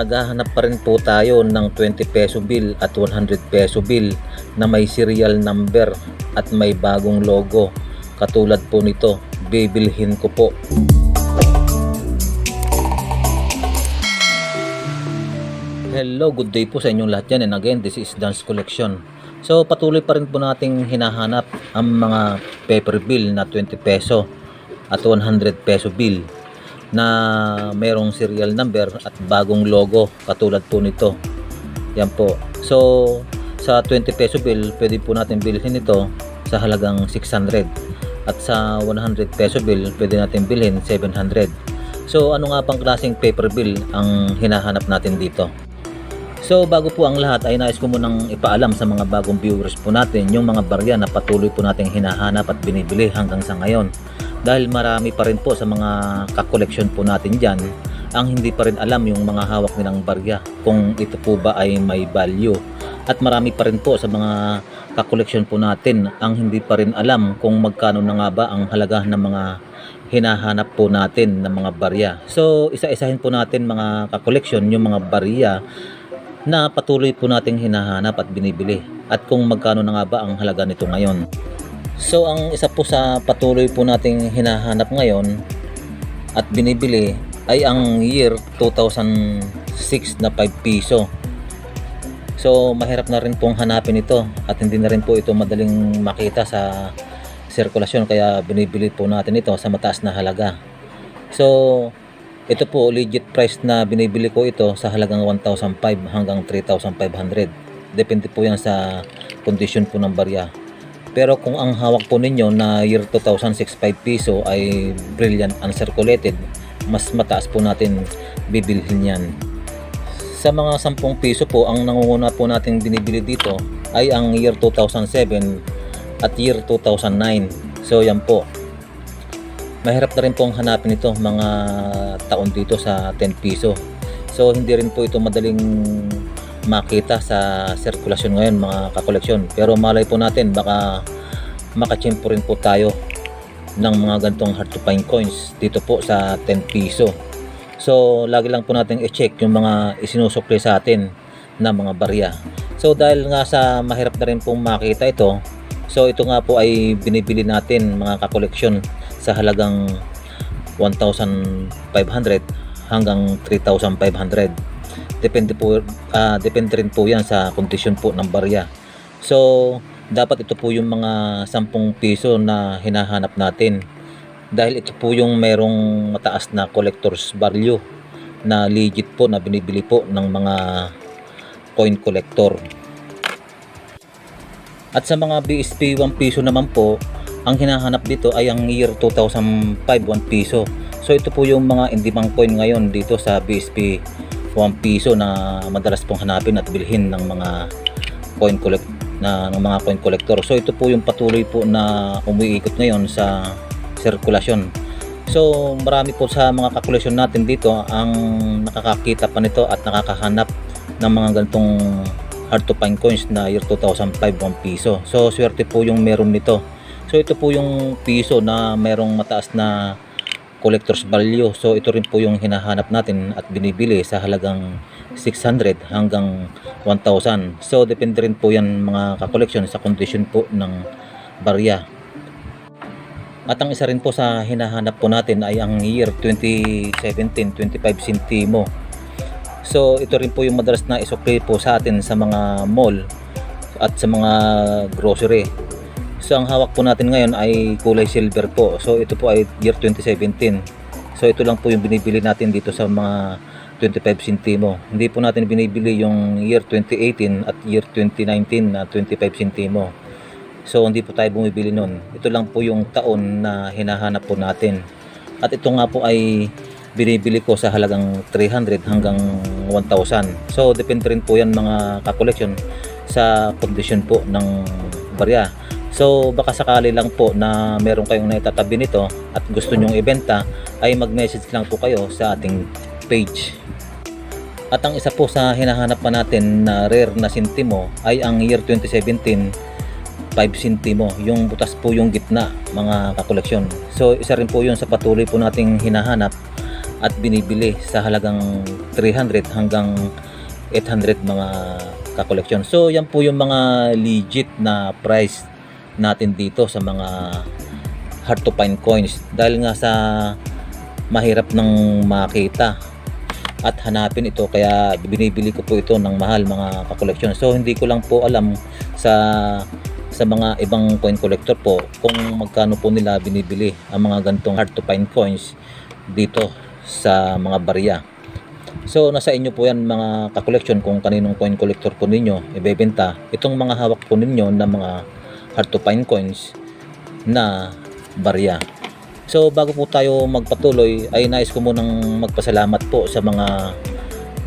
naghahanap pa rin po tayo ng 20 peso bill at 100 peso bill na may serial number at may bagong logo. Katulad po nito, bibilhin ko po. Hello, good day po sa inyong lahat yan and again, this is Dance Collection. So patuloy pa rin po nating hinahanap ang mga paper bill na 20 peso at 100 peso bill na merong serial number at bagong logo katulad po nito. Yan po. So sa 20 peso bill, pwede po natin bilhin ito sa halagang 600 at sa 100 peso bill, pwede natin bilhin 700. So ano nga pang klaseng paper bill ang hinahanap natin dito? So bago po ang lahat ay nais ko munang ipaalam sa mga bagong viewers po natin yung mga barya na patuloy po nating hinahanap at binibili hanggang sa ngayon. Dahil marami pa rin po sa mga kakoleksyon po natin dyan ang hindi pa rin alam yung mga hawak nilang barya kung ito po ba ay may value. At marami pa rin po sa mga kakoleksyon po natin ang hindi pa rin alam kung magkano na nga ba ang halaga ng mga hinahanap po natin ng mga barya. So isa-isahin po natin mga kakoleksyon yung mga barya na patuloy po nating hinahanap at binibili at kung magkano na nga ba ang halaga nito ngayon. So ang isa po sa patuloy po nating hinahanap ngayon at binibili ay ang year 2006 na 5 piso. So mahirap na rin pong hanapin ito at hindi na rin po ito madaling makita sa sirkulasyon kaya binibili po natin ito sa mataas na halaga. So ito po, legit price na binibili ko ito sa halagang 1,500 hanggang 3,500. Depende po yan sa condition po ng barya. Pero kung ang hawak po ninyo na year 2006 5 piso ay brilliant uncirculated, mas mataas po natin bibilhin yan. Sa mga 10 piso po, ang nangunguna po natin binibili dito ay ang year 2007 at year 2009. So yan po, mahirap na rin pong hanapin ito mga taon dito sa 10 piso. So hindi rin po ito madaling makita sa sirkulasyon ngayon mga kakoleksyon. Pero malay po natin baka makachimpo rin po tayo ng mga gantong hard to find coins dito po sa 10 piso. So lagi lang po natin i-check yung mga isinusukli sa atin na mga barya. So dahil nga sa mahirap na rin pong makita ito, so ito nga po ay binibili natin mga kakoleksyon sa halagang 1,500 hanggang 3,500. Depende po ah, depende rin po 'yan sa kondisyon po ng barya. So, dapat ito po yung mga 10 piso na hinahanap natin. Dahil ito po yung merong mataas na collector's value na legit po na binibili po ng mga coin collector. At sa mga BSP 1 piso naman po, ang hinahanap dito ay ang year 2005 1 piso. So ito po yung mga indimang coin ngayon dito sa BSP 1 piso na madalas pong hanapin at bilhin ng mga coin collect na ng mga coin collector. So ito po yung patuloy po na umiikot ngayon sa sirkulasyon. So marami po sa mga kakoleksyon natin dito ang nakakakita pa nito at nakakahanap ng mga ganitong hard to find coins na year 2005 1 piso. So swerte po yung meron nito. So ito po yung piso na merong mataas na collector's value. So ito rin po yung hinahanap natin at binibili sa halagang 600 hanggang 1,000. So depende rin po yan mga kakoleksyon sa condition po ng barya. At ang isa rin po sa hinahanap po natin ay ang year 2017 25 centimo. So ito rin po yung madalas na isukli po sa atin sa mga mall at sa mga grocery. So ang hawak po natin ngayon ay kulay silver po. So ito po ay year 2017. So ito lang po yung binibili natin dito sa mga 25 centimo. Hindi po natin binibili yung year 2018 at year 2019 na 25 centimo. So hindi po tayo bumibili nun. Ito lang po yung taon na hinahanap po natin. At ito nga po ay binibili ko sa halagang 300 hanggang 1,000. So depende rin po yan mga kakoleksyon sa kondisyon po ng barya. So baka sakali lang po na meron kayong naitatabi nito at gusto nyong ibenta ay mag-message lang po kayo sa ating page. At ang isa po sa hinahanap pa natin na rare na sintimo ay ang year 2017 5 sintimo. Yung butas po yung gitna mga kakoleksyon. So isa rin po yun sa patuloy po nating hinahanap at binibili sa halagang 300 hanggang 800 mga kakoleksyon. So yan po yung mga legit na price natin dito sa mga hard to find coins dahil nga sa mahirap ng makita at hanapin ito kaya binibili ko po ito ng mahal mga kakoleksyon. So hindi ko lang po alam sa sa mga ibang coin collector po kung magkano po nila binibili ang mga gantong hard to find coins dito sa mga barya. So nasa inyo po yan mga kakoleksyon kung kaninong coin collector po ninyo ibebenta. Itong mga hawak po ninyo na mga hard to find coins na barya. So bago po tayo magpatuloy ay nais ko munang magpasalamat po sa mga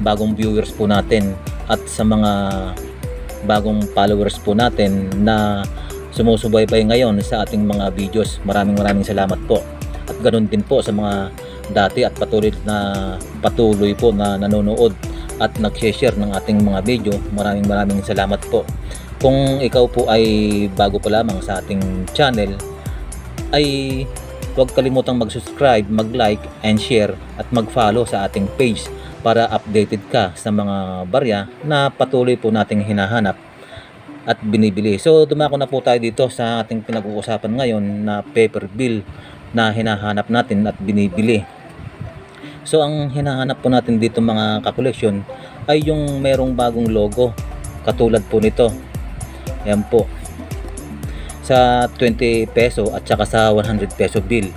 bagong viewers po natin at sa mga bagong followers po natin na sumusubaybay ngayon sa ating mga videos. Maraming maraming salamat po. At ganoon din po sa mga dati at patuloy na patuloy po na nanonood at nag-share ng ating mga video. Maraming maraming salamat po. Kung ikaw po ay bago pa lamang sa ating channel ay huwag kalimutang mag-subscribe, mag-like and share at mag-follow sa ating page para updated ka sa mga barya na patuloy po nating hinahanap at binibili. So dumako na po tayo dito sa ating pinag-uusapan ngayon na paper bill na hinahanap natin at binibili. So ang hinahanap po natin dito mga kakoleksyon ay yung merong bagong logo katulad po nito. Yan po. Sa 20 peso at saka sa 100 peso bill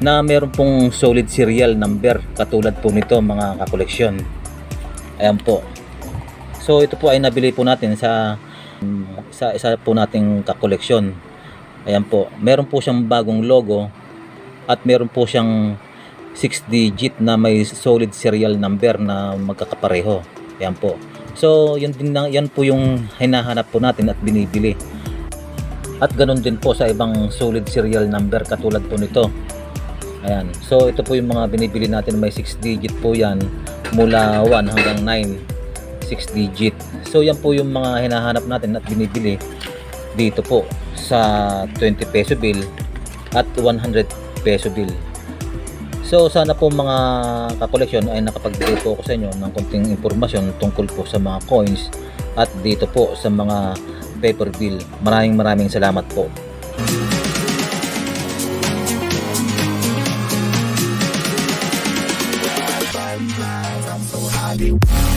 na meron pong solid serial number katulad po nito mga kakoleksyon. Ayan po. So ito po ay nabili po natin sa sa isa po nating kakoleksyon. Ayan po. Meron po siyang bagong logo at meron po siyang 6 digit na may solid serial number na magkakapareho. Ayan po. So, yun din na, yan po yung hinahanap po natin at binibili. At ganun din po sa ibang solid serial number katulad po nito. Ayan. So, ito po yung mga binibili natin. May 6 digit po yan mula 1 hanggang 9. 6 digit. So, yan po yung mga hinahanap natin at binibili dito po sa 20 peso bill at 100 peso bill. So sana po mga kakoleksyon ay nakapagbigay po ako sa inyo ng konting impormasyon tungkol po sa mga coins at dito po sa mga paper bill. Maraming maraming salamat po. I'm.